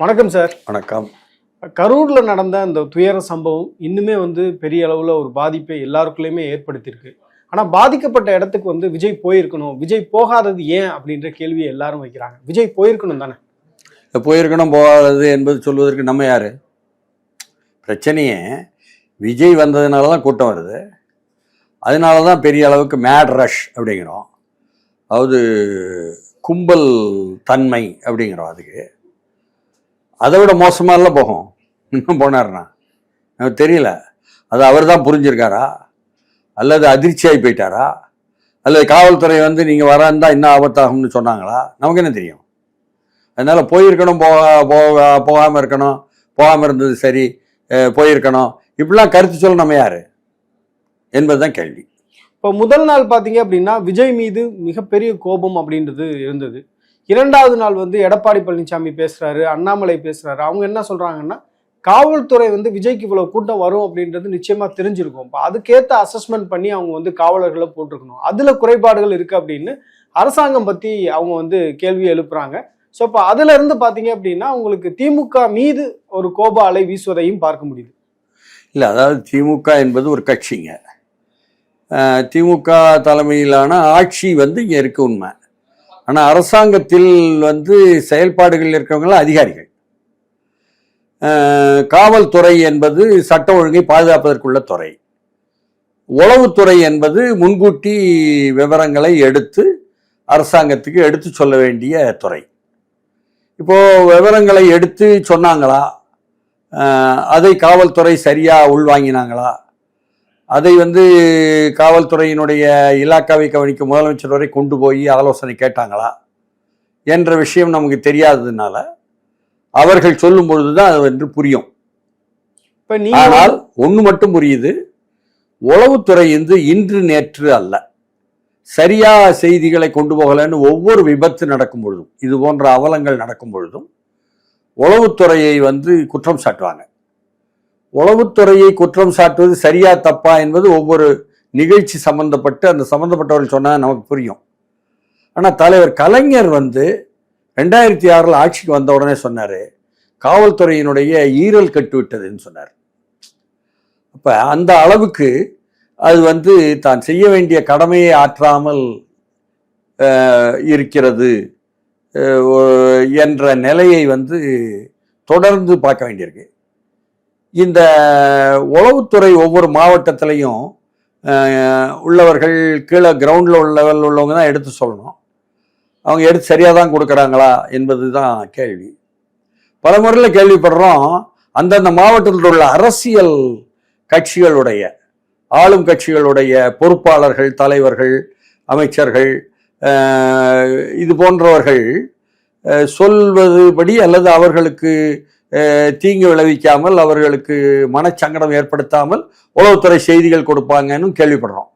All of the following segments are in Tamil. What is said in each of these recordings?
வணக்கம் சார் வணக்கம். கரூர்ல நடந்த அந்த துயர சம்பவம் இன்னுமே வந்து பெரிய அளவுல ஒரு பாதிப்பை எல்லாருக்குள்ளயுமே ஏற்படுத்தியிருக்கு. ஆனா பாதிக்கப்பட்ட இடத்துக்கு வந்து விஜய் போயிருக்கணும். விஜய் போகாதது ஏன் அப்படின்ற கேள்வியை எல்லாரும் வைக்கிறாங்க. விஜய் போயிருக்கணும் தானே? போயிருக்கணும் போகாதது என்பது சொல்வதற்கு நம்ம யாரு? பிரச்சனையே விஜய் வந்ததுனால தான் கூட்டம் வருது. அதனால தான் பெரிய அளவுக்கு மேட் ரஷ் அப்படிங்கிறோம். அதாவது கும்பல் தன்மை அப்படிங்கிறோம் அதுக்கு. அதை விட மோசமாகலாம் போகும். இன்னும் போனார்னா எனக்கு தெரியல. அது அவர் தான் புரிஞ்சிருக்காரா? அல்லது அதிர்ச்சியாகி போயிட்டாரா? அல்லது காவல்துறை வந்து நீங்கள் வராந்தா இன்னும் ஆபத்தாகும்னு சொன்னாங்களா? நமக்கு என்ன தெரியும்? அதனால் போயிருக்கணும் போக போக போகாமல் இருக்கணும். போகாமல் இருந்தது சரி. போயிருக்கணும். இப்படிலாம் கருத்து சொல்ல நம்ம யாரு? என்பதுதான் கேள்வி. இப்போ முதல் நாள் பார்த்தீங்க அப்படின்னா விஜய் மீது மிகப்பெரிய கோபம் அப்படின்றது இருந்தது. இரண்டாவது நாள் வந்து எடப்பாடி பழனிசாமி பேசுறாரு அண்ணாமலை பேசுறாரு. அவங்க என்ன சொல்றாங்கன்னா காவல்துறை வந்து விஜய்க்கு இவ்வளவு கூட்டம் வரும் அப்படின்றது நிச்சயமா தெரிஞ்சிருக்கும். இப்போ அதுக்கேத்த அசஸ்மெண்ட் பண்ணி அவங்க வந்து காவலர்களை போட்டிருக்கணும். அதுல குறைபாடுகள் இருக்கு அப்படின்னு அரசாங்கம் பத்தி அவங்க வந்து கேள்வி எழுப்புறாங்க. ஸோ இப்போ அதுல இருந்து பாத்தீங்க அப்படின்னா உங்களுக்கு திமுக மீது ஒரு கோப அலை வீசுவதையும் பார்க்க முடியுது. இல்லை அதாவது திமுக என்பது ஒரு கட்சிங்க. திமுக தலைமையிலான ஆட்சி வந்து இங்கே இருக்கு உண்மை. ஆனால் அரசாங்கத்தில் வந்து செயல்பாடுகள் இருக்கிறவங்களாம் அதிகாரிகள். காவல்துறை என்பது சட்ட ஒழுங்கை பாதுகாப்பதற்குள்ள துறை. உளவுத்துறை என்பது முன்கூட்டி விவரங்களை எடுத்து அரசாங்கத்துக்கு எடுத்து சொல்ல வேண்டிய துறை. இப்போ விவரங்களை எடுத்து சொன்னாங்களா? அதை காவல்துறை சரியாக உள்வாங்கினாங்களா? அதை வந்து காவல்துறையினுடைய இலாக்காவை கவனிக்கும் முதலமைச்சர் வரை கொண்டு போய் ஆலோசனை கேட்டாங்களா என்ற விஷயம் நமக்கு தெரியாததுனால அவர்கள் சொல்லும் பொழுதுதான் அது வந்து புரியும். ஆனால் ஒண்ணு மட்டும் புரியுது. உளவுத்துறை வந்து இன்று நேற்று அல்ல. சரியா செய்திகளை கொண்டு போகலன்னு ஒவ்வொரு விபத்து நடக்கும் பொழுதும் இது போன்ற அவலங்கள் நடக்கும் பொழுதும் உளவுத்துறையை வந்து குற்றம் சாட்டுவாங்க. உளவுத்துறையை குற்றம் சாட்டுவது சரியா தப்பா என்பது ஒவ்வொரு நிகழ்ச்சி சம்பந்தப்பட்டு அந்த சம்பந்தப்பட்டவர்கள் சொன்னால் நமக்கு புரியும். ஆனால் தலைவர் கலைஞர் வந்து ரெண்டாயிரத்தி ஆறில் ஆட்சிக்கு வந்த உடனே சொன்னார் காவல்துறையினுடைய ஈரல் கட்டுவிட்டதுன்னு சொன்னார். அப்போ அந்த அளவுக்கு அது வந்து தான் செய்ய வேண்டிய கடமையை ஆற்றாமல் இருக்கிறது என்ற நிலையை வந்து தொடர்ந்து பார்க்க வேண்டியிருக்கு. இந்த உளவுத்துறை ஒவ்வொரு மாவட்டத்திலையும் உள்ளவர்கள் கீழே கிரவுண்டில் உள்ள உள்ளவங்க தான் எடுத்து சொல்லணும். அவங்க எடுத்து சரியாக தான் கொடுக்குறாங்களா என்பது தான் கேள்வி. பல முறையில் கேள்விப்படுறோம் அந்தந்த மாவட்டத்தில் உள்ள அரசியல் கட்சிகளுடைய ஆளும் கட்சிகளுடைய பொறுப்பாளர்கள் தலைவர்கள் அமைச்சர்கள் இது போன்றவர்கள் சொல்வது சொல்வதுபடி அல்லது அவர்களுக்கு தீங்கு விளைவிக்காமல் அவர்களுக்கு மனச்சங்கடம் ஏற்படுத்தாமல் உளவுத்துறை செய்திகள் கொடுப்பாங்கன்னு கேள்விப்படுறோம்.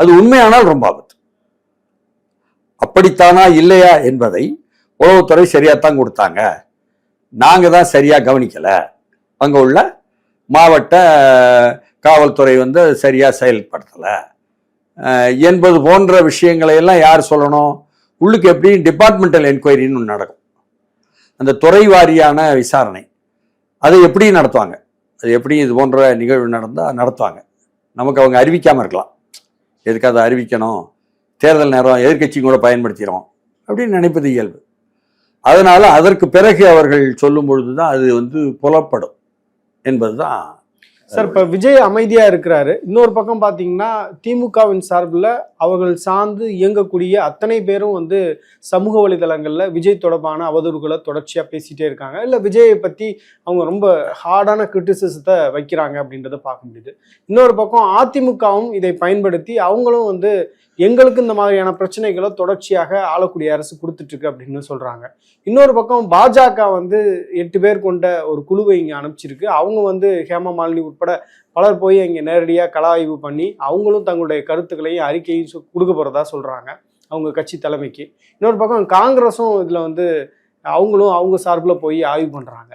அது உண்மையானால் ரொம்ப ஆபத்து. அப்படித்தானா இல்லையா என்பதை உளவுத்துறை சரியாத்தான் கொடுத்தாங்க. நாங்கள் தான் சரியாக கவனிக்கலை. அங்கே உள்ள மாவட்ட காவல்துறை வந்து சரியாக செயல்படுத்தலை. என்பது போன்ற விஷயங்களை எல்லாம் யார் சொல்லணும்? உள்ளுக்கு எப்படி டிபார்ட்மெண்டல் என்கொயரின்னு ஒன்று நடக்கும். அந்த துறை வாரியான விசாரணை. அதை எப்படி நடத்துவாங்க. அது எப்படி இது போன்ற நிகழ்வு நடந்தால் நடத்துவாங்க. நமக்கு அவங்க அறிவிக்காமல் இருக்கலாம். எதுக்கு அதை அறிவிக்கணும்? தேர்தல் நேரம் எதிர்க்கட்சி கூட பயன்படுத்திடும் அப்படின்னு நினைப்பது இயல்பு. அதனால் அதற்கு பிறகு அவர்கள் சொல்லும் பொழுதுதான் அது வந்து புலப்படும் என்பது தான் சார் இப்ப விஜய் அமைதியா இருக்கிறாரு. இன்னொரு பக்கம் பாத்தீங்கன்னா திமுகவின் சார்பில் அவர்கள் சார்ந்து இயங்கக்கூடிய அத்தனை பேரும் வந்து சமூக வலைதளங்கள்ல விஜய் தொடர்பான அவதூறுகளை தொடர்ச்சியா பேசிட்டே இருக்காங்க. இல்ல விஜயை பத்தி அவங்க ரொம்ப ஹார்டான கிரிட்டிசிசத்தை வைக்கிறாங்க அப்படின்றத பார்க்க முடியுது. இன்னொரு பக்கம் அதிமுகவும் இதை பயன்படுத்தி அவங்களும் வந்து எங்களுக்கு இந்த மாதிரியான பிரச்சனைகளை தொடர்ச்சியாக ஆளக்கூடிய அரசு கொடுத்துட்டு இருக்கு அப்படின்னு சொல்றாங்க. இன்னொரு பக்கம் பாஜக வந்து எட்டு பேர் கொண்ட ஒரு குழுவை இங்கே அனுப்பிச்சிருக்கு. அவங்க வந்து ஹேமா மாலினி உட்பட பலர் போய் இங்கே நேரடியாக கள ஆய்வு பண்ணி அவங்களும் தங்களுடைய கருத்துக்களையும் அறிக்கையும் கொடுக்க போறதா சொல்றாங்க அவங்க கட்சி தலைமைக்கு. இன்னொரு பக்கம் காங்கிரஸும் இதில் வந்து அவங்களும் அவங்க சார்பில் போய் ஆய்வு பண்ணுறாங்க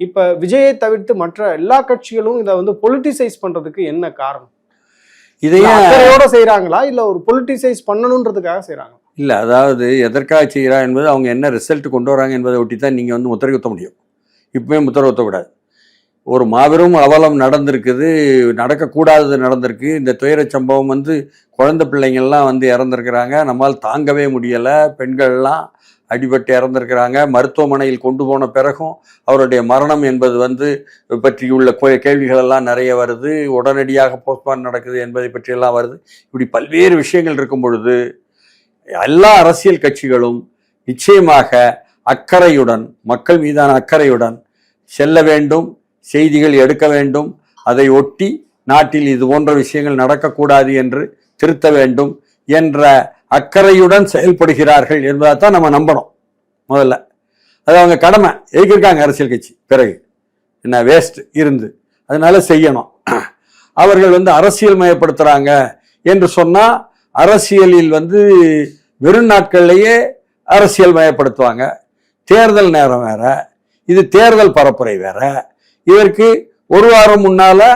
இப்போ விஜயை தவிர்த்து மற்ற எல்லா கட்சிகளும் இதை வந்து பொலிட்டிசைஸ் பண்ணுறதுக்கு என்ன காரணம்? இதையே அக்கறையோட செய்றாங்களா? இல்ல ஒரு பொலிட்டிசைஸ் பண்ணணுன்றதுக்காக செய்றாங்க? இல்லை அதாவது எதற்காக செய்கிறா என்பது அவங்க என்ன ரிசல்ட் கொண்டு வராங்க என்பதை ஒட்டி தான் நீங்கள் வந்து முத்திரை குத்த முடியும். இப்பவுமே முத்திரை ஊற்றக்கூடாது ஒரு மாபெரும் அவலம் நடந்திருக்குது நடக்கக்கூடாதது நடந்திருக்கு. இந்த துயர சம்பவம் வந்து குழந்தை பிள்ளைங்கள்லாம் வந்து இறந்துருக்கிறாங்க. நம்மால் தாங்கவே முடியலை. பெண்கள்லாம் அடிபட்டு இறந்துருக்கிறாங்க. மருத்துவமனையில் கொண்டு போன பிறகும் அவருடைய மரணம் என்பது வந்து பற்றியுள்ள கோ- கேள்விகள் எல்லாம் நிறைய வருது. உடனடியாக போஸ்ட்மார்ட்டம் நடக்குது என்பதை பற்றியெல்லாம் வருது. இப்படி பல்வேறு விஷயங்கள் இருக்கும் பொழுது எல்லா அரசியல் கட்சிகளும் நிச்சயமாக அக்கறையுடன் மக்கள் மீதான அக்கறையுடன் செல்ல வேண்டும் செய்திகள் எடுக்க வேண்டும். அதை ஒட்டி நாட்டில் இது போன்ற விஷயங்கள் நடக்கக்கூடாது என்று திருத்த வேண்டும் என்ற அக்கறையுடன் செயல்படுகிறார்கள் என்பதை தான் நம்ம நம்பணும் முதல்ல. அது அவங்க கடமை. எதுக்கிருக்காங்க அரசியல் கட்சி. பிறகு என்ன வேஸ்ட் இருந்து. அதனால செய்யணும். அவர்கள் வந்து அரசியல் மயப்படுத்துகிறாங்க என்று சொன்னால் அரசியலில் வந்து வெறும் நாட்கள்லேயே அரசியல் மயப்படுத்துவாங்க. தேர்தல் நேரம் வேற. இது தேர்தல் பரப்புரை வேற. இதற்கு ஒரு வாரம் முன்னால்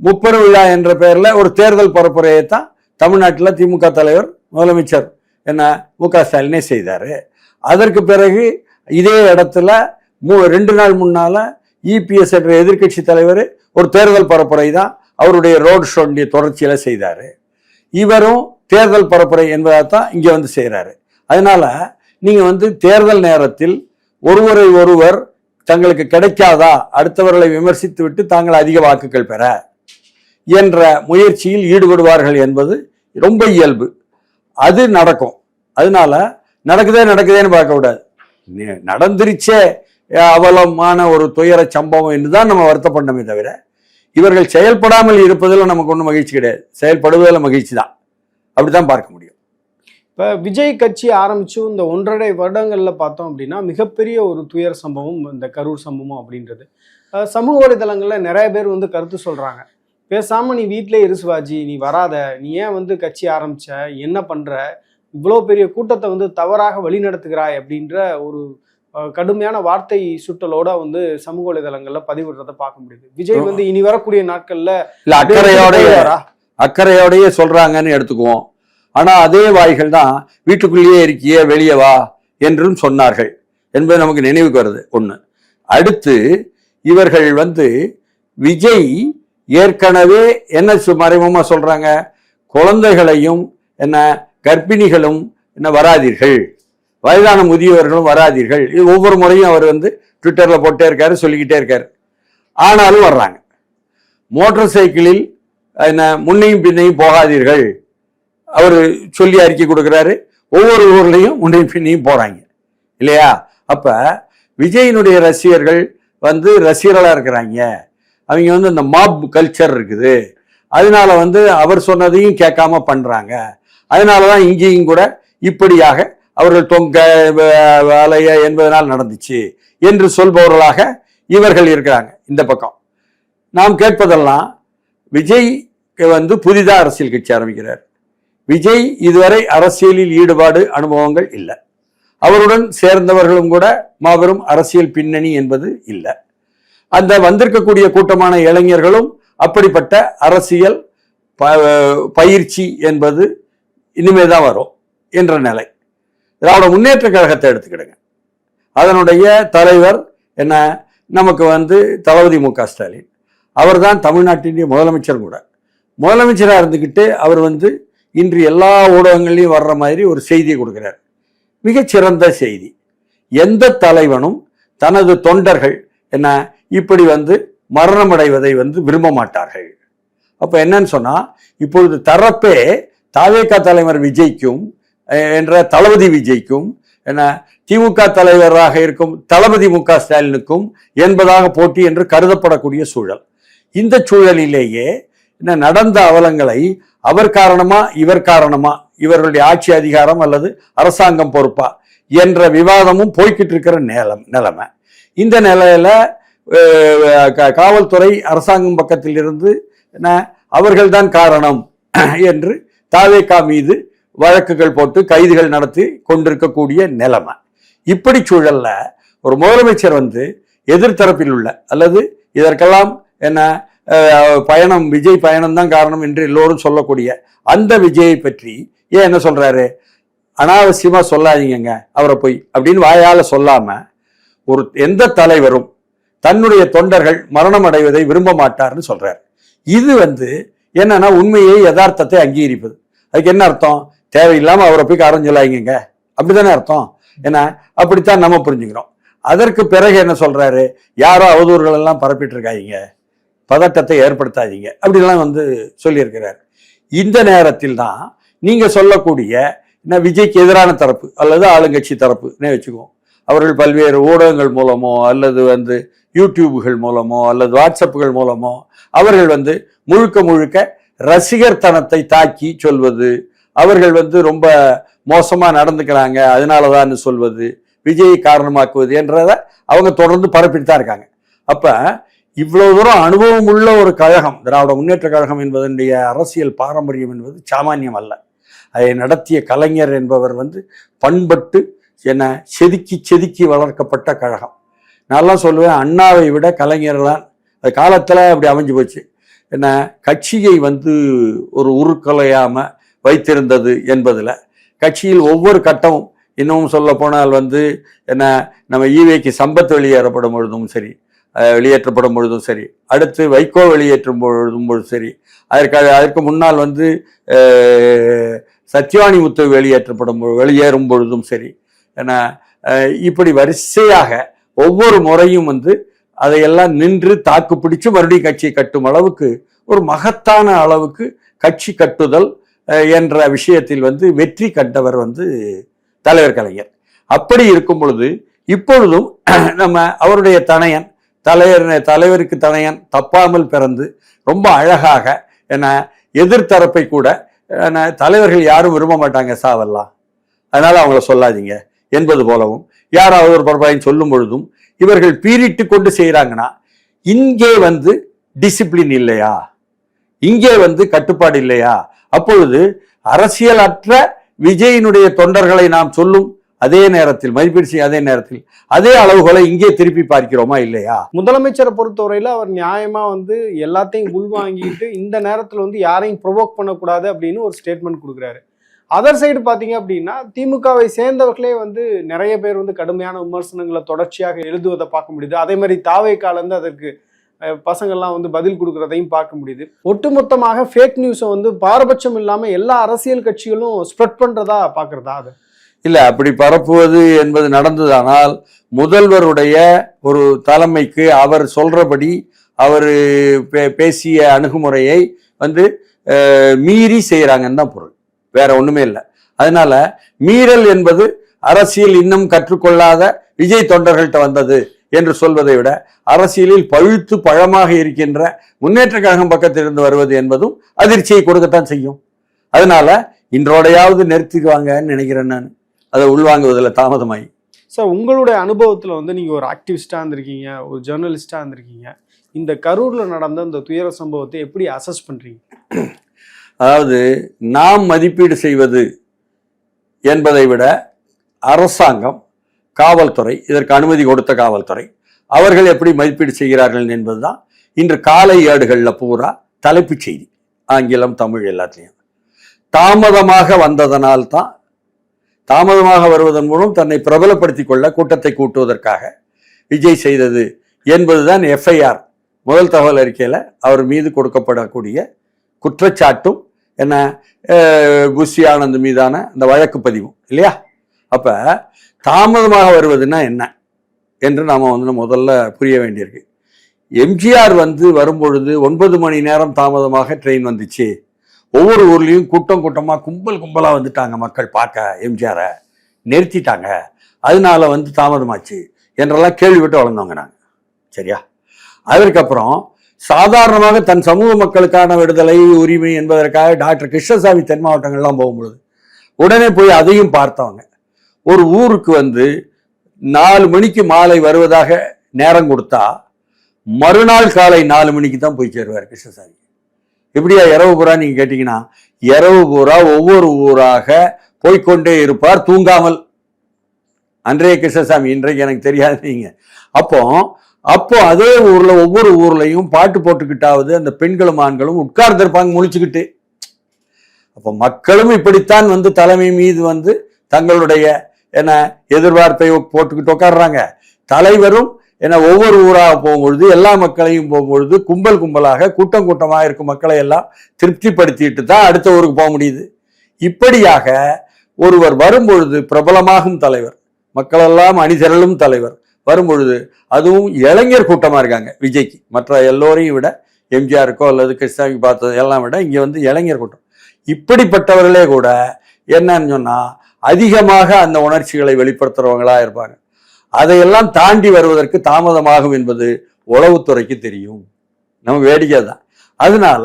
முப்பெரு விழா என்ற பெயரில் ஒரு தேர்தல் பரப்புரையை தான் தமிழ்நாட்டில் திமுக தலைவர் முதலமைச்சர் என்ன மு க ஸ்டாலினே செய்தார். அதற்கு பிறகு இதே இடத்துல மூ ரெண்டு நாள் முன்னால் இபிஎஸ் என்ற எதிர்க்கட்சி தலைவர் ஒரு தேர்தல் பரப்புரை தான் அவருடைய ரோட் ஷோடைய தொடர்ச்சியில் செய்தார். இவரும் தேர்தல் பரப்புரை என்பதாக தான் இங்கே வந்து செய்கிறாரு அதனால் நீங்கள் வந்து தேர்தல் நேரத்தில் ஒருவரை ஒருவர் தங்களுக்கு கிடைக்காதா அடுத்தவர்களை விமர்சித்து விட்டு தாங்கள் அதிக வாக்குகள் பெற என்ற முயற்சியில் ஈடுபடுவார்கள் என்பது ரொம்ப இயல்பு. அது நடக்கும். அதனால நடக்குதே நடக்குதேன்னு பார்க்க கூடாது. நடந்துருச்சே அவலமான ஒரு துயர சம்பவம் என்று தான் நம்ம வருத்தப்படணுமே தவிர இவர்கள் செயல்படாமல் இருப்பதில் நமக்கு ஒன்றும் மகிழ்ச்சி கிடையாது. செயல்படுவதில் மகிழ்ச்சி தான். அப்படிதான் பார்க்க முடியும். இப்போ விஜய் கட்சி ஆரம்பிச்சு இந்த ஒன்றரை வருடங்களில் பார்த்தோம் அப்படின்னா மிகப்பெரிய ஒரு துயர சம்பவம் இந்த கரூர் சம்பவம் அப்படின்றது. சமூக வலைதளங்களில் நிறைய பேர் வந்து கருத்து சொல்கிறாங்க பேசாம நீ வீட்டிலே இரு சிவாஜி நீ வராத நீ ஏன் வந்து கட்சி ஆரம்பிச்ச என்ன பண்ற இவ்வளோ பெரிய கூட்டத்தை வந்து தவறாக வழிநடத்துகிறாய் அப்படின்ற ஒரு கடுமையான வார்த்தை சுட்டலோட வந்து சமூக வலைதளங்கள்ல பதிவிடுறத பார்க்க முடியுது. விஜய் வந்து இனி வரக்கூடிய நாட்கள்ல இல்ல அக்கறையோடைய? அக்கறையோடயே சொல்றாங்கன்னு எடுத்துக்குவோம். ஆனா அதே வாய்கள் தான் வீட்டுக்குள்ளேயே இருக்கியே வெளியே வா என்றும் சொன்னார்கள் என்பது நமக்கு நினைவுக்கு வருது. ஒண்ணு. அடுத்து இவர்கள் வந்து விஜய் ஏற்கனவே என்ன சு- சொல்கிறாங்க குழந்தைகளையும் என்ன கர்ப்பிணிகளும் என்ன வராதீர்கள். வயதான முதியவர்களும் வராதீர்கள். இது ஒவ்வொரு முறையும் அவர் வந்து ட்விட்டரில் போட்டே இருக்காரு சொல்லிக்கிட்டே இருக்காரு. ஆனாலும் வர்றாங்க. மோட்டார் சைக்கிளில் என்ன முன்னையும் பின்னையும் போகாதீர்கள். அவர் சொல்லி அறிக்கை கொடுக்குறாரு. ஒவ்வொரு ஊர்லேயும் முன்னையும் பின்னையும் போகிறாங்க இல்லையா? அப்போ விஜயினுடைய ரசிகர்கள் வந்து ரசிகர்களாக இருக்கிறாங்க. அவங்க வந்து இந்த மாப் கல்ச்சர் இருக்குது. அதனால வந்து அவர் சொன்னதையும் கேட்காம பண்றாங்க. அதனாலதான் இங்கேயும் கூட இப்படியாக அவர்கள் தொங்க வ- என்பதனால் நடந்துச்சு என்று சொல்பவர்களாக இவர்கள் இருக்கிறாங்க. இந்த பக்கம். நாம் கேட்பதெல்லாம் விஜய் வந்து புதிதாக அரசியல் கட்சி ஆரம்பிக்கிறார். விஜய் இதுவரை அரசியலில் ஈடுபாடு அனுபவங்கள் இல்லை. அவருடன் சேர்ந்தவர்களும் கூட மாபெரும் அரசியல் பின்னணி என்பது இல்லை. அந்த வந்திருக்கக்கூடிய கூட்டமான இளைஞர்களும் அப்படிப்பட்ட அரசியல் ப- பயிற்சி என்பது இனிமே தான் வரும் என்ற நிலை. திராவிட முன்னேற்ற கழகத்தை எடுத்துக்கிடுங்க. அதனுடைய தலைவர் என்ன? நமக்கு வந்து தளபதி மு க ஸ்டாலின். அவர்தான் தமிழ்நாட்டினுடைய முதலமைச்சர் கூட. முதலமைச்சராக இருந்துக்கிட்டு அவர் வந்து இன்று எல்லா ஊடகங்கள்லையும் வர்ற மாதிரி ஒரு செய்தியை கொடுக்கிறார். மிகச்சிறந்த செய்தி. எந்த தலைவனும் தனது தொண்டர்கள் என்ன? இப்படி வந்து மரணமடைவதை வந்து விரும்ப மாட்டார்கள். அப்போ என்னன்னு சொன்னால் இப்பொழுது தரப்பே தாவேகா தலைவர் விஜய்க்கும் என்ற தளபதி விஜய்க்கும் என்ன திமுக தலைவராக இருக்கும் தளபதி மு க ஸ்டாலினுக்கும் என்பதாக போட்டி என்று கருதப்படக்கூடிய சூழல். இந்த சூழலிலேயே என்ன நடந்த அவலங்களை அவர் காரணமா இவர் காரணமா இவர்களுடைய ஆட்சி அதிகாரம் அல்லது அரசாங்கம் பொறுப்பா என்ற விவாதமும் போய்கிட்டு இருக்கிற நிலம் நிலைமை. இந்த நிலையில காவல்துறை அரசாங்கம் பக்கத்தில் இருந்து என்ன அவர்கள்தான் காரணம் என்று தாவேகா மீது வழக்குகள் போட்டு கைதுகள் நடத்தி கொண்டிருக்கக்கூடிய நிலைமை. இப்படி சூழல்ல ஒரு முதலமைச்சர் வந்து எதிர்த்தரப்பில் உள்ள அல்லது இதற்கெல்லாம் என்ன பயணம் விஜய் பயணம் தான் காரணம் என்று எல்லோரும் சொல்லக்கூடிய அந்த விஜயை பற்றி ஏன் என்ன சொல்றாரு? அனாவசியமா சொல்லாதீங்கங்க அவரை போய் அப்படின்னு வாயால சொல்லாம ஒரு எந்த தலைவரும் தன்னுடைய தொண்டர்கள் மரணம் அடைவதை விரும்ப மாட்டார்னு சொல்றார். இது வந்து என்னன்னா உண்மையை யதார்த்தத்தை அங்கீகரிப்பது. அதுக்கு என்ன அர்த்தம்? தேவையில்லாம அவரை போய் காரணம் சொல்லாங்க அப்படித்தானே அர்த்தம். ஏன்னா அப்படித்தான் நம்ம புரிஞ்சுக்கிறோம். அதற்கு பிறகு என்ன சொல்றாரு? யாரோ அவதூறுகள் எல்லாம் பரப்பிட்டு இருக்காதிங்க பதட்டத்தை ஏற்படுத்தாதீங்க. அப்படிலாம் வந்து சொல்லியிருக்கிறார். இந்த நேரத்தில் தான் நீங்க சொல்லக்கூடிய என்ன விஜய்க்கு எதிரான தரப்பு அல்லது ஆளுங்கட்சி தரப்புன்னே வச்சுக்குவோம். அவர்கள் பல்வேறு ஊடகங்கள் மூலமோ அல்லது வந்து யூடியூபுகள் மூலமோ அல்லது வாட்ஸ்அப்புகள் மூலமோ அவர்கள் வந்து முழுக்க முழுக்க ரசிகர் தனத்தை தாக்கி சொல்வது. அவர்கள் வந்து ரொம்ப மோசமாக நடந்துக்கிறாங்க அதனாலதான் சொல்வது விஜயை காரணமாக்குவது என்றதை அவங்க தொடர்ந்து பரப்பிட்டு தான் இருக்காங்க. அப்போ இவ்வளவு தூரம் அனுபவம் உள்ள ஒரு கழகம் திராவிட முன்னேற்ற கழகம் என்பதனுடைய அரசியல் பாரம்பரியம் என்பது சாமானியம் அல்ல. அதை நடத்திய கலைஞர் என்பவர் வந்து பண்பட்டு என செதுக்கி செதுக்கி வளர்க்கப்பட்ட கழகம். நான்லாம் சொல்லுவேன் அண்ணாவை விட கலைஞர் தான் அது காலத்தில் அப்படி அமைஞ்சு போச்சு. என்ன கட்சியை வந்து ஒரு உருக்கலையாமல் வைத்திருந்தது என்பதில் கட்சியில் ஒவ்வொரு கட்டமும் இன்னமும் சொல்ல போனால் வந்து என்ன நம்ம ஈவேக்கு சம்பத் வெளியேறப்படும் பொழுதும் சரி வெளியேற்றப்படும் பொழுதும் சரி அடுத்து வைகோ வெளியேற்றும் பொழுதும் பொழுதும் சரி அதற்கு அதற்கு முன்னால் வந்து சத்யவாணி முத்து வெளியேற்றப்படும் வெளியேறும் பொழுதும் சரி ஏன்னா இப்படி வரிசையாக ஒவ்வொரு முறையும் வந்து அதையெல்லாம் நின்று தாக்கு பிடிச்சு மறுபடியும் கட்சியை கட்டும் அளவுக்கு ஒரு மகத்தான அளவுக்கு கட்சி கட்டுதல் என்ற விஷயத்தில் வந்து வெற்றி கண்டவர் வந்து தலைவர் கலைஞர். அப்படி இருக்கும் பொழுது இப்பொழுதும் நம்ம அவருடைய தனையன் தலைவர் தலைவருக்கு தனையன் தப்பாமல் பிறந்து ரொம்ப அழகாக என்ன எதிர்த்தரப்பை கூட என்ன, தலைவர்கள் யாரும் விரும்ப மாட்டாங்க சாவெல்லாம். அதனால அவங்கள சொல்லாதீங்க. என்பது போலவும் யாராவது ஒரு பரபாயின் சொல்லும் பொழுதும் இவர்கள் பீரிட்டு கொண்டு செய்கிறாங்கன்னா இங்கே வந்து டிசிப்ளின் இல்லையா? இங்கே வந்து கட்டுப்பாடு இல்லையா? அப்பொழுது அரசியலற்ற விஜயினுடைய தொண்டர்களை நாம் சொல்லும் அதே நேரத்தில் மதிப்பீடு செய்யும் அதே நேரத்தில் அதே அளவுகளை இங்கே திருப்பி பார்க்கிறோமா இல்லையா? முதலமைச்சரை பொறுத்தவரையில அவர் நியாயமா வந்து எல்லாத்தையும் உள்வாங்கிட்டு இந்த நேரத்தில் வந்து யாரையும் ப்ரொவோக் பண்ணக்கூடாது அப்படின்னு ஒரு ஸ்டேட்மெண்ட் கொடுக்குறாரு. அதர் சைடு பார்த்தீங்க அப்படின்னா திமுகவை சேர்ந்தவர்களே வந்து நிறைய பேர் வந்து கடுமையான விமர்சனங்களை தொடர்ச்சியாக எழுதுவதை பார்க்க முடியுது. அதே மாதிரி தாவை காலந்து அதற்கு பசங்கள்லாம் வந்து பதில் கொடுக்குறதையும் பார்க்க முடியுது. ஒட்டுமொத்தமாக ஃபேக் நியூஸை வந்து பாரபட்சம் இல்லாமல் எல்லா அரசியல் கட்சிகளும் ஸ்ப்ரெட் பண்ணுறதா பார்க்குறதா அது? இல்லை அப்படி பரப்புவது என்பது நடந்ததானால் முதல்வருடைய ஒரு தலைமைக்கு அவர் சொல்கிறபடி அவர் பே- பேசிய அணுகுமுறையை வந்து மீறி செய்கிறாங்கன்னு தான் பொருள். வேற ஒண்ணுமே இல்லை. அதனால மீறல் என்பது அரசியல் இன்னும் கற்றுக்கொள்ளாத விஜய் தொண்டர்கள்ட்ட வந்தது என்று சொல்வதை விட அரசியலில் பழுத்து பழமாக இருக்கின்ற முன்னேற்ற கழகம் பக்கத்திலிருந்து வருவது என்பதும் அதிர்ச்சியை கொடுக்கத்தான் செய்யும். அதனால இன்றோடையாவது நிறுத்திக்குவாங்கன்னு நினைக்கிறேன் நான். அதை உள்வாங்குவதில் தாமதமாயி. சார் உங்களுடைய அனுபவத்தில் வந்து நீங்கள் ஒரு ஆக்டிவிஸ்டாக இருந்திருக்கீங்க ஒரு ஜேர்னலிஸ்டாக இருந்திருக்கீங்க. இந்த கரூரில் நடந்த இந்த துயர சம்பவத்தை எப்படி அசஸ் பண்ணுறீங்க அதாவது நாம் மதிப்பீடு செய்வது என்பதை விட அரசாங்கம் காவல்துறை இதற்கு அனுமதி கொடுத்த காவல்துறை அவர்கள் எப்படி மதிப்பீடு செய்கிறார்கள் என்பதுதான் இன்று காலை ஏடுகளில் பூரா தலைப்புச் செய்தி. ஆங்கிலம் தமிழ் எல்லாத்தையும் தாமதமாக வந்ததனால் தான் தாமதமாக வருவதன் மூலம் தன்னை பிரபலப்படுத்திக் கொள்ள கூட்டத்தை கூட்டுவதற்காக விஜய் செய்தது என்பதுதான் எஃப்ஐஆர் முதல் தகவல் அறிக்கையில் அவர் மீது கொடுக்கப்படக்கூடிய குற்றச்சாட்டும் என்ன? குஷி ஆனந்த் மீதான அந்த வழக்கு பதிவும் இல்லையா? அப்ப தாமதமாக வருவதுன்னா என்ன? என்று நாம வந்து முதல்ல புரிய வேண்டியிருக்கு. எம்ஜிஆர் வந்து வரும்பொழுது ஒன்பது மணி நேரம் தாமதமாக ட்ரெயின் வந்துச்சு. ஒவ்வொரு ஊர்லேயும் கூட்டம் கூட்டமாக கும்பல் கும்பலாக வந்துட்டாங்க மக்கள் பார்க்க எம்ஜிஆரை நிறுத்திட்டாங்க. அதனால வந்து தாமதமாச்சு என்றெல்லாம் கேள்விப்பட்டு வளர்ந்தவங்க நாங்கள் சரியா? அதற்கப்புறம் சாதாரணமாக தன் சமூக மக்களுக்கான விடுதலை உரிமை என்பதற்காக டாக்டர் கிருஷ்ணசாமி தென் மாவட்டங்கள்லாம் போகும்பொழுது உடனே போய் அதையும் பார்த்தவங்க. ஒரு ஊருக்கு வந்து நாலு மணிக்கு மாலை வருவதாக நேரம் கொடுத்தா மறுநாள் காலை நாலு மணிக்கு தான் போய் சேருவார் கிருஷ்ணசாமி. எப்படியா இரவு பூரா நீங்க கேட்டீங்கன்னா இரவு பூரா ஒவ்வொரு ஊராக போய்க்கொண்டே இருப்பார் தூங்காமல். அன்றைய கிருஷ்ணசாமி இன்றைக்கு எனக்கு தெரியாது நீங்க. அப்போ அப்போ அதே ஊர்ல ஒவ்வொரு ஊர்லயும் பாட்டு போட்டுக்கிட்டாவது அந்த பெண்களும் ஆண்களும் உட்கார்ந்திருப்பாங்க முழிச்சுக்கிட்டு. அப்போ மக்களும் இப்படித்தான் வந்து தலைமை மீது வந்து தங்களுடைய என்ன எதிர்பார்ப்பை போட்டுக்கிட்டு உட்கார்றாங்க தலைவரும் ஏன்னா ஒவ்வொரு ஊராக போகும்பொழுது எல்லா மக்களையும் போகும்பொழுது கும்பல் கும்பலாக கூட்டம் கூட்டமாக இருக்கும் மக்களை எல்லாம் திருப்திப்படுத்திட்டு தான் அடுத்த ஊருக்கு போக முடியுது. இப்படியாக ஒருவர் வரும்பொழுது பிரபலமாகும் தலைவர். மக்களெல்லாம் அணிதிரளும் தலைவர். வரும்பொழுது அதுவும் இளைஞர் கூட்டமாக இருக்காங்க விஜய்க்கு. மற்ற எல்லோரையும் விட எம்ஜிஆருக்கோ அல்லது கிருஷ்ணாவுக்கு பார்த்தது எல்லாம் விட இங்கே வந்து இளைஞர் கூட்டம். இப்படிப்பட்டவர்களே கூட என்னன்னு சொன்னால் அதிகமாக அந்த உணர்ச்சிகளை வெளிப்படுத்துகிறவங்களாக இருப்பாங்க. அதையெல்லாம் தாண்டி வருவதற்கு தாமதமாகும் என்பது உளவுத்துறைக்கு தெரியும். நம்ம வேடிக்கை தான் அதனால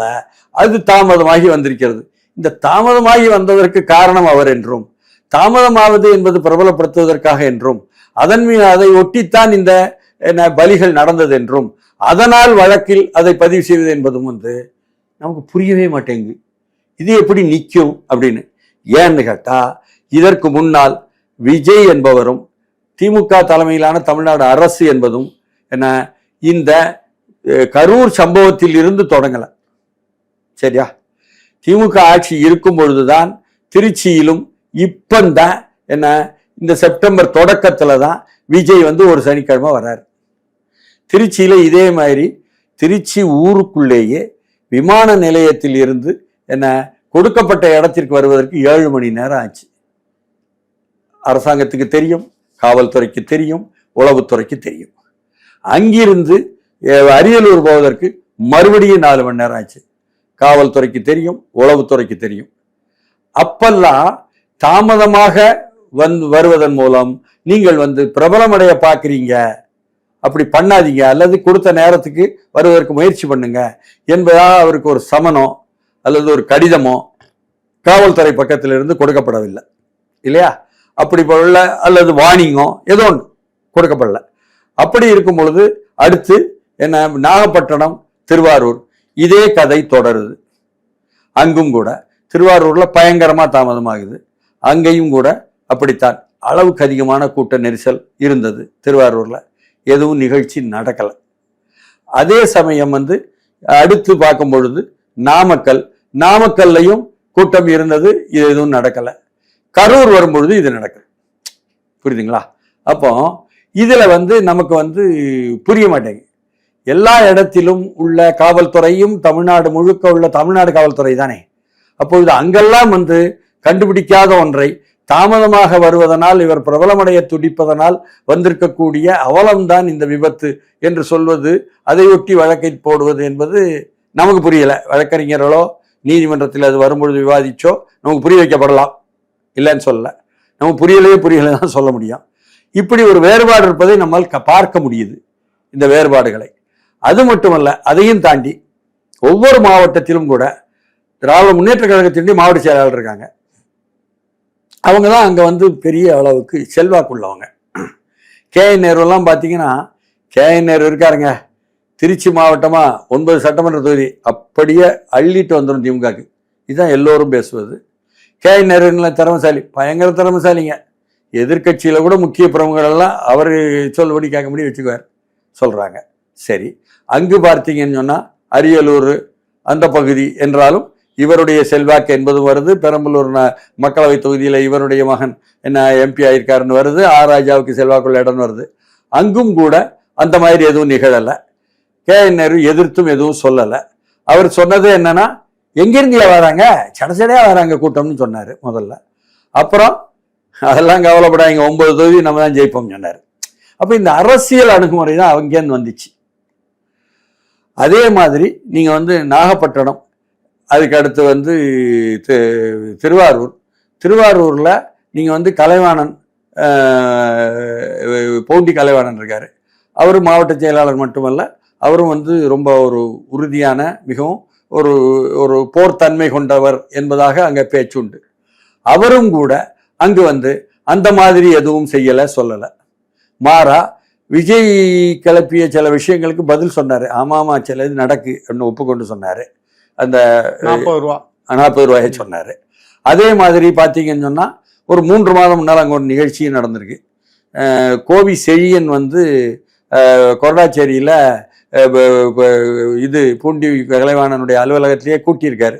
அது தாமதமாகி வந்திருக்கிறது. இந்த தாமதமாகி வந்ததற்கு காரணம் அவர் என்றும் தாமதமாவது என்பது பிரபலப்படுத்துவதற்காக என்றும் அதன் மீது அதை ஒட்டித்தான் இந்த என்ன, பலிகள் நடந்தது என்றும் அதனால் வழக்கில் அதை பதிவு செய்வது என்பதும் வந்து நமக்கு புரியவே மாட்டேங்குது. இது எப்படி நிற்கும் அப்படின்னு. ஏன்னு கேட்டா இதற்கு முன்னால் விஜய் என்பவரும் திமுக தலைமையிலான தமிழ்நாடு அரசு என்பதும் என்ன இந்த கரூர் சம்பவத்தில் இருந்து தொடங்கலை. சரியா? திமுக ஆட்சி இருக்கும் பொழுதுதான் திருச்சியிலும் இப்பந்தான் என்ன இந்த செப்டம்பர் தொடக்கத்தில் தான் விஜய் வந்து ஒரு சனிக்கிழமை வர்றார் திருச்சியில் இதே மாதிரி திருச்சி ஊருக்குள்ளேயே விமான நிலையத்தில் இருந்து என்ன கொடுக்கப்பட்ட இடத்திற்கு வருவதற்கு ஏழு மணி நேரம் ஆச்சு. அரசாங்கத்துக்கு தெரியும் காவல்துறைக்கு தெரியும் உளவுத்துறைக்கு தெரியும். அங்கிருந்து அரியலூர் போவதற்கு மறுபடியும் நாலு மணி நேரம் ஆச்சு. காவல்துறைக்கு தெரியும் உளவுத்துறைக்கு தெரியும். அப்பெல்லாம் தாமதமாக வந்து வருவதன் மூலம் நீங்கள் வந்து பிரபலமடைய பார்க்குறீங்க. அப்படி பண்ணாதீங்க. அல்லது கொடுத்த நேரத்துக்கு வருவதற்கு முயற்சி பண்ணுங்க. என்பதாக அவருக்கு ஒரு சமனோ அல்லது ஒரு கடிதமோ காவல்துறை பக்கத்திலிருந்து கொடுக்கப்படவில்லை. இல்லையா? அப்படி உள்ள அல்லது வார்னிங்கோ ஏதோ ஒன்று கொடுக்கப்படல. அப்படி இருக்கும் பொழுது அடுத்து என்ன நாகப்பட்டினம் திருவாரூர் இதே கதை தொடருது. அங்கும் கூட திருவாரூர்ல பயங்கரமா தாமதமாகுது. அங்கேயும் கூட அப்படித்தான் அளவுக்கு அதிகமான கூட்ட நெரிசல் இருந்தது திருவாரூரில். எதுவும் நிகழ்ச்சி நடக்கலை. அதே சமயம் வந்து அடுத்து பார்க்கும் பொழுது நாமக்கல் நாமக்கல்லையும் கூட்டம் இருந்தது இது எதுவும் நடக்கலை. கரூர் வரும்பொழுது இது நடக்குது புரியுதுங்களா? அப்போ இதில் வந்து நமக்கு வந்து புரிய மாட்டேங்குது. எல்லா இடத்திலும் உள்ள காவல்துறையும் தமிழ்நாடு முழுக்க உள்ள தமிழ்நாடு காவல்துறை தானே. அப்பொழுது அங்கெல்லாம் வந்து கண்டுபிடிக்காத ஒன்றை தாமதமாக வருவதனால் இவர் பிரபலமடைய துடிப்பதனால் வந்திருக்கக்கூடிய அவலம்தான் இந்த விபத்து என்று சொல்வது அதையொட்டி வழக்கை போடுவது என்பது நமக்கு புரியலை. வழக்கறிஞர்களோ நீதிமன்றத்தில் அது வரும்பொழுது விவாதிச்சோ நமக்கு புரிய வைக்கப்படலாம். இல்லைன்னு சொல்லல. நமக்கு புரியலையே புரியலை தான் சொல்ல முடியும். இப்படி ஒரு வேறுபாடு இருப்பதை நம்மால் க- பார்க்க முடியுது இந்த வேறுபாடுகளை. அது மட்டுமல்ல அதையும் தாண்டி ஒவ்வொரு மாவட்டத்திலும் கூட திராவிட முன்னேற்ற கழகத்தினுடைய மாவட்ட செயலாளர் இருக்காங்க. அவங்க தான் அங்கே வந்து பெரிய அளவுக்கு செல்வாக்குள்ளவங்க. கே நேருலாம் பார்த்தீங்கன்னா கேஎன் நேரு இருக்காருங்க. திருச்சி மாவட்டமாக ஒன்பது சட்டமன்ற தொகுதி அப்படியே அள்ளிட்டு வந்துடும் திமுகக்கு. இதுதான் எல்லோரும் பேசுவது. கே என் திறமசாலி? பயங்கர திறமசாலிங்க. எதிர்கட்சியில் கூட முக்கிய பிரமுகர்கள் எல்லாம் அவர் சொல்படி முடியும் வச்சுக்குவார். சொல்கிறாங்க சரி. அங்கு பார்த்தீங்கன்னு சொன்னால் அரியலூர் அந்த பகுதி என்றாலும் இவருடைய செல்வாக்கு என்பதும் வருது. பெரம்பலூர் மக்களவை தொகுதியில் இவருடைய மகன் என்ன எம்பி ஆயிருக்காருன்னு வருது. ஆ ராஜாவுக்கு செல்வாக்குள்ள இடம் வருது. அங்கும் கூட அந்த மாதிரி எதுவும் நிகழலை. கே என் நேரு எதிர்த்தும் எதுவும் சொல்லலை. அவர் சொன்னது என்னன்னா எங்கிருந்தியா வராங்க? சடச்சடையா வராங்க கூட்டம்னு சொன்னார் முதல்ல. அப்புறம் அதெல்லாம் கவலைப்படாங்க ஒன்பது தொகுதி நம்ம தான் ஜெயிப்போம் சொன்னார். அப்போ இந்த அரசியல் அணுகுமுறை தான் அங்கேருந்து வந்துச்சு. அதே மாதிரி நீங்கள் வந்து நாகப்பட்டினம் அதுக்கு அடுத்து வந்து திருவாரூர். திருவாரூரில் நீங்கள் வந்து கலைவாணன் பவுண்டி கலைவாணன் இருக்கார். அவர் மாவட்ட செயலாளர் மட்டுமல்ல அவரும் வந்து ரொம்ப ஒரு உறுதியான மிகவும் ஒரு ஒரு போர்த்தன்மை கொண்டவர் என்பதாக அங்கே பேச்சுண்டு அவரும் கூட அங்கு வந்து அந்த மாதிரி எதுவும் செய்யலை சொல்லலை. மாறா விஜய் கிளப்பிய சில விஷயங்களுக்கு பதில் சொன்னார். ஆமா சில இது நடக்கு அப்படின்னு ஒப்புக்கொண்டு சொன்னார். அந்த நாற்பது ரூபா. நாற்பது ரூபாயை சொன்னாரு. அதே மாதிரி பார்த்தீங்கன்னு சொன்னா ஒரு மூன்று மாதம் முன்னால் அங்கே ஒரு நிகழ்ச்சி நடந்திருக்கு. கோவி செழியன் வந்து கொரடாச்சேரியில இது பூண்டி கலைவாணனுடைய அலுவலகத்திலேயே கூட்டியிருக்காரு.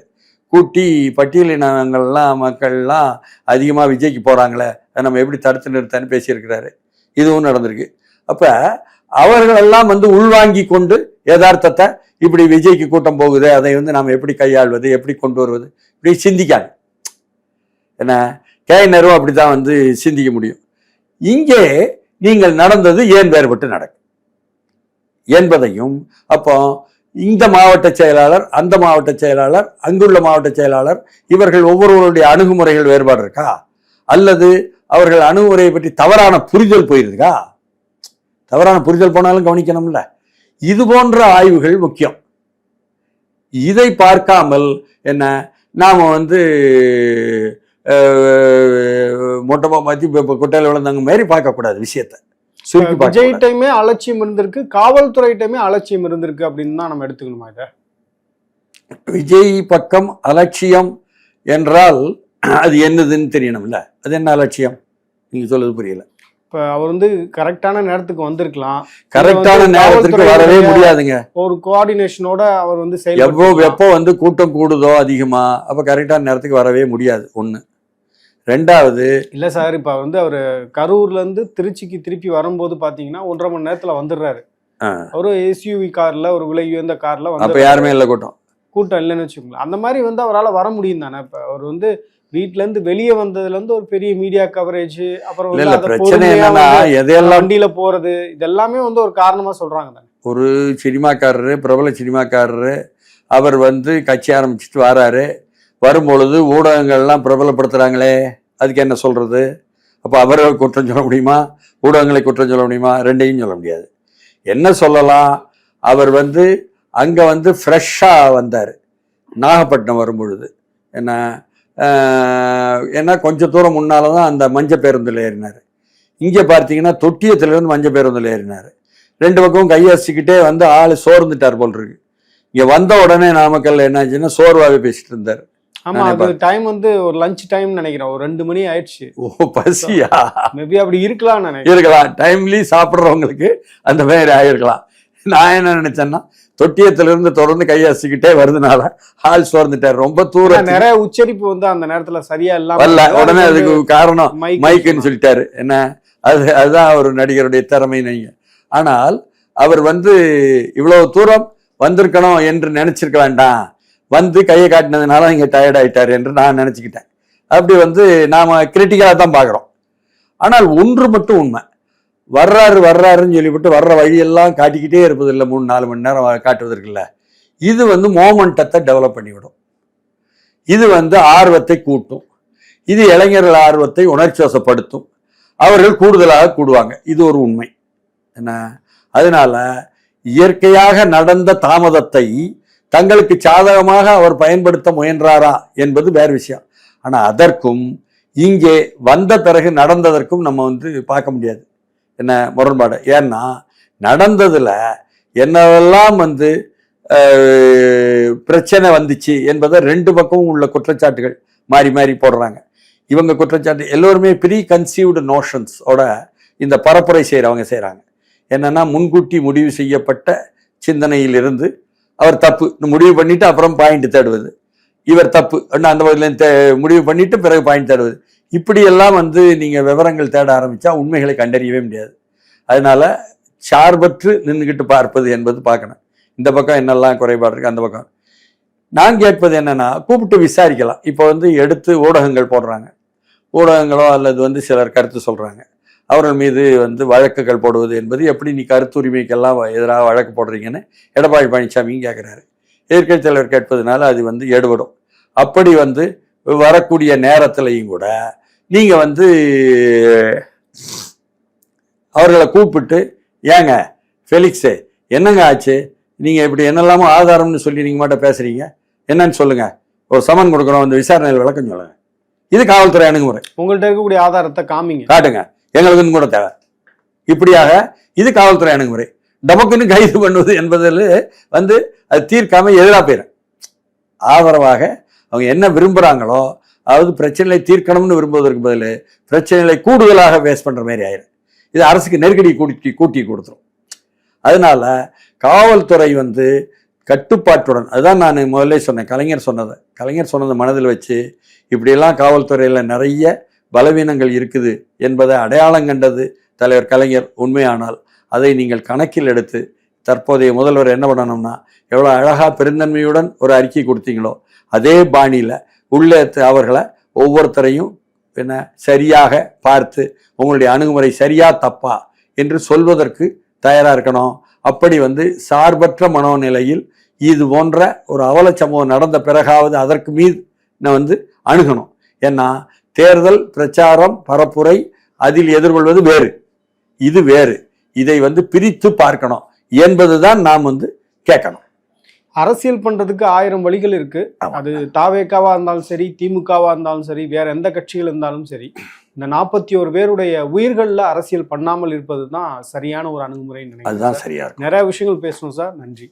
கூட்டி பட்டியலினங்கள்லாம் மக்கள்லாம் அதிகமாக விஜய்க்கு போகிறாங்களே நம்ம எப்படி தடுத்து நிறுத்தன்னு பேசியிருக்கிறாரு. இதுவும் நடந்திருக்கு. அப்போ அவர்கள் எல்லாம் வந்து உள்வாங்கி கொண்டு யதார்த்தத்தை இப்படி விஜய்க்கு கூட்டம் போகுது அதை வந்து நாம் எப்படி கையாள்வது எப்படி கொண்டு வருவது இப்படி சிந்திக்காங்க என்ன? கே. நேரு அப்படித்தான் வந்து சிந்திக்க முடியும். இங்கே நீங்கள் நடந்தது ஏன் வேறுபட்டு நடக்கும் என்பதையும் அப்போ இந்த மாவட்ட செயலாளர் அந்த மாவட்ட செயலாளர் அங்குள்ள மாவட்ட செயலாளர் இவர்கள் ஒவ்வொருவருடைய அணுகுமுறைகள் வேறுபாடு இருக்கா? அல்லது அவர்கள் அணுகுமுறையை பற்றி தவறான புரிதல் போயிருக்கா? தவறான புரிதல் போனாலும் கவனிக்கணும்ல. இது போன்ற ஆய்வுகள் முக்கியம். இதை பார்க்காமல் என்ன நாம வந்து அஹ், மொட்டமா மாத்தி இப்ப- குட்டையில விழுந்தாங்க மாதிரி பார்க்கக்கூடாது விஷயத்த. சுருக்கி பார்க்க விஜய்கிட்டயுமே அலட்சியம் இருந்திருக்கு காவல்துறையிட்டயுமே அலட்சியம் இருந்திருக்கு அப்படின்னு தான் நம்ம எடுத்துக்கணுமா இதை? விஜய் பக்கம் அலட்சியம் என்றால் அது என்னதுன்னு தெரியணும்ல. அது என்ன அலட்சியம்? நீங்க சொல்றது புரியல. இப்ப அவர் வந்து கரெக்டான நேரத்துக்கு வந்திருக்கலாம். கரெக்டான வந்து நேரத்திற்கு வரவே முடியாதுங்க. ஒரு கோஆர்டினேஷனோட அவர் வந்து எவ்வளோ எப்போ வந்து கூட்டம் கூடுதோ அதிகமா அப்ப கரெக்டான நேரத்துக்கு வரவே முடியாது ஒண்ணு. ரெண்டாவது இல்ல சார் இப்ப வந்து அவர் கரூர்ல இருந்து திருச்சிக்கு திருப்பி வரும்போது பாத்தீங்கன்னா ஒன்றரை மணி நேரத்துல வந்துடுறாரு. அவரு எஸ்யூவி கார்ல ஒரு விலை உயர்ந்த கார்ல அப்ப வந்து யாருமே இல்லை கூட்டம். கூட்டம் இல்லைன்னு வச்சுக்கோங்களேன். அந்த மாதிரி வந்து அவரால் வர முடியும் தானே இப்ப அவர் வந்து வீட்ல இருந்து வெளியே வந்ததுல இருந்து ஒரு பெரிய மீடியா கவரேஜ் அப்புறம் வண்டியில போறது இதெல்லாமே வந்து ஒரு காரணமா சொல்றாங்க ஒரு சினிமாக்காரரு பிரபல சினிமாக்காரரு அவர் வந்து கட்சி ஆரம்பிச்சுட்டு வராரு. வரும்பொழுது ஊடகங்கள்லாம் பிரபலப்படுத்துறாங்களே அதுக்கு என்ன சொல்றது? அப்போ அவரை குற்றம் சொல்ல முடியுமா? ஊடகங்களை குற்றம் சொல்ல முடியுமா? ரெண்டையும் சொல்ல முடியாது. என்ன சொல்லலாம்? அவர் வந்து அங்கே வந்து ஃப்ரெஷ்ஷாக வந்தார். நாகப்பட்டினம் வரும்பொழுது. என்ன? ஏன்னா கொஞ்சம் தூரம் முன்னால தான் அந்த மஞ்ச பேருந்தில் ஏறினார். இங்கே பார்த்தீங்கன்னா தொட்டியத்துலேருந்து மஞ்ச பேருந்தில் ஏறினார். ரெண்டு பக்கமும் கையசிக்கிட்டே வந்து ஆள் சோர்ந்துட்டார் போல் இருக்கு. இங்கே வந்த உடனே நாமக்கல்ல என்னாச்சுன்னா சோர்வாகவே பேசிட்டு இருந்தார். ஆமா அது டைம் வந்து ஒரு லஞ்ச் டைம் நினைக்கிறேன். ஒரு ரெண்டு மணி ஆயிடுச்சு. ஓ பசியா? மேபி அப்படி இருக்கலாம்னு நினைக்கிறேன். இருக்கலாம். டைம்லி சாப்பிட்றவங்களுக்கு அந்த மாதிரி ஆயிருக்கலாம். நான் என்ன நினைச்சேன்னா தொட்டியத்துல இருந்து தொடர்ந்து கையாசிக்கிட்டே வருதுனால ஆள் சோர்ந்துட்டார். ரொம்ப தூரம் நிறைய உச்சரிப்பு வந்து அந்த நேரத்துல சரியா இல்லாம. உடனே அதுக்கு காரணம் மைக் மைக்குன்னு சொல்லிட்டாரு. என்ன? அது அதுதான் ஒரு நடிகருடைய திறமை நீங்க. ஆனால் அவர் வந்து இவ்வளவு தூரம் வந்திருக்கணும் என்று நினைச்சிருக்க வேண்டாம். வந்து கையை காட்டினதுனால இங்க டயர்ட் ஆயிட்டாரு என்று நான் நினைச்சுக்கிட்டேன். அப்படி வந்து நாம கிரிட்டிக்கலா தான் பார்க்குறோம். ஆனால் ஒன்று மட்டும் உண்மை. வர்றாரு வர்றாருன்னு சொல்லிவிட்டு வர்ற வழியெல்லாம் காட்டிக்கிட்டே இருப்பது இல்லை மூணு நாலு மணி நேரம் காட்டுவதற்கு இல்லை இது வந்து மோமெண்டத்தை டெவலப் பண்ணிவிடும். இது வந்து ஆர்வத்தை கூட்டும். இது இளைஞர்கள் ஆர்வத்தை உணர்ச்சி வசப்படுத்தும் அவர்கள் கூடுதலாக கூடுவாங்க. இது ஒரு உண்மை. என்ன? அதனால இயற்கையாக நடந்த தாமதத்தை தங்களுக்கு சாதகமாக அவர் பயன்படுத்த முயன்றாரா என்பது வேறு விஷயம். ஆனால் அதற்கும் இங்கே வந்த பிறகு நடந்ததற்கும் நம்ம வந்து பார்க்க முடியாது. என்ன முரண்பாடு? ஏன்னா நடந்ததில் என்னவெல்லாம் வந்து பிரச்சனை வந்துச்சு என்பதை ரெண்டு பக்கமும் உள்ள குற்றச்சாட்டுகள் மாறி மாறி போடுறாங்க. இவங்க குற்றச்சாட்டு எல்லோருமே ப்ரீ கன்சீவ்டு நோஷன்ஸோட இந்த பரப்புரை செய்கிறவங்க செய்கிறாங்க என்னென்னா முன்கூட்டி முடிவு செய்யப்பட்ட சிந்தனையிலிருந்து அவர் தப்பு. முடிவு பண்ணிவிட்டு அப்புறம் பாயிண்ட் தேடுவது. இவர் தப்பு. அந்த பதிலேருந்து முடிவு பண்ணிவிட்டு பிறகு பாயிண்ட் தேடுவது. இப்படியெல்லாம் வந்து நீங்கள் விவரங்கள் தேட ஆரம்பித்தா உண்மைகளை கண்டறியவே முடியாது. அதனால் சார்பற்று நின்றுக்கிட்டு பார்ப்பது என்பது பார்க்கணும். இந்த பக்கம் என்னெல்லாம் குறைபாடு இருக்குது அந்த பக்கம். நான் கேட்பது என்னென்னா கூப்பிட்டு விசாரிக்கலாம். இப்போ வந்து எடுத்து ஊடகங்கள் போடுறாங்க. ஊடகங்களோ அல்லது வந்து சிலர் கருத்து சொல்கிறாங்க அவர்கள் மீது வந்து வழக்குகள் போடுவது என்பது எப்படி நீ கருத்து உரிமைக்கெல்லாம் எதிராக வழக்கு போடுறீங்கன்னு எடப்பாடி பழனிசாமியும் கேட்குறாரு. எதிர்க்கட்சித் தலைவர் கேட்பதனால அது வந்து எடுபடும். அப்படி வந்து வரக்கூடிய நேரத்திலையும் கூட நீங்க வந்து அவர்களை கூப்பிட்டு ஏங்க ஃபெலிக்ஸு என்னங்க ஆச்சு? நீங்க இப்படி என்னெல்லாமோ ஆதாரம்னு சொல்லி நீங்க மட்டும் பேசுறீங்க. என்னன்னு சொல்லுங்க. ஒரு சமன் கொடுக்குறோம். அந்த விசாரணையில் விளக்கம் சொல்லுங்க. இது காவல்துறை அணுகுமுறை. உங்கள்ட்ட இருக்கக்கூடிய ஆதாரத்தை காமிங்க. காட்டுங்க. எங்களுக்குன்னு கூட தேவை. இப்படியாக இது காவல்துறை அணுகுமுறை. டமக்குன்னு கைது பண்ணுவது என்பதில் வந்து அது தீர்க்காம எதிராக போயிடும் ஆதரவாக அவங்க என்ன விரும்புகிறாங்களோ அதாவது பிரச்சனைகளை தீர்க்கணும்னு விரும்புவதற்கு பதில் பிரச்சனைகளை கூடுதலாக வேஸ்ட் பண்ணுற மாதிரி ஆயிடும் இது அரசுக்கு நெருக்கடி கூட்டி கூட்டி கொடுத்துரும். அதனால காவல்துறை வந்து கட்டுப்பாட்டுடன் அதுதான் நான் முதல்ல சொன்னேன் கலைஞர் சொன்னதை. கலைஞர் சொன்னதை மனதில் வச்சு இப்படியெல்லாம் காவல்துறையில் நிறைய பலவீனங்கள் இருக்குது என்பதை அடையாளம் கண்டது தலைவர் கலைஞர் உண்மையானால். அதை நீங்கள் கணக்கில் எடுத்து தற்போதைய முதல்வர் என்ன பண்ணணும்னா எவ்வளோ அழகாக பெருந்தன்மையுடன் ஒரு அறிக்கை கொடுத்தீங்களோ அதே பாணியில் உள்ளே அவர்களை ஒவ்வொருத்தரையும் என்ன சரியாக பார்த்து உங்களுடைய அணுகுமுறை சரியா தப்பா என்று சொல்வதற்கு தயாராக இருக்கணும். அப்படி வந்து சார்பற்ற மனோநிலையில் இது போன்ற ஒரு அவல சம்பவம் நடந்த பிறகாவது அதற்கு மீது நான் வந்து அணுகணும். ஏன்னா தேர்தல் பிரச்சாரம் பரப்புரை அதில் எதிர்கொள்வது வேறு. இது வேறு. இதை வந்து பிரித்து பார்க்கணும் என்பதுதான் நாம் வந்து கேட்கணும். அரசியல் பண்றதுக்கு ஆயிரம் வழிகள் இருக்கு. அது தாவேக்காவா இருந்தாலும் சரி திமுகவா இருந்தாலும் சரி வேற எந்த கட்சிகள் இருந்தாலும் சரி இந்த நாற்பத்தி ஒரு பேருடைய உயிர்கள்ல அரசியல் பண்ணாமல் இருப்பது தான் சரியான ஒரு அணுகுமுறை நினைக்கிறேன் அதுதான். சரியா நிறைய விஷயங்கள் பேசணும் சார் நன்றி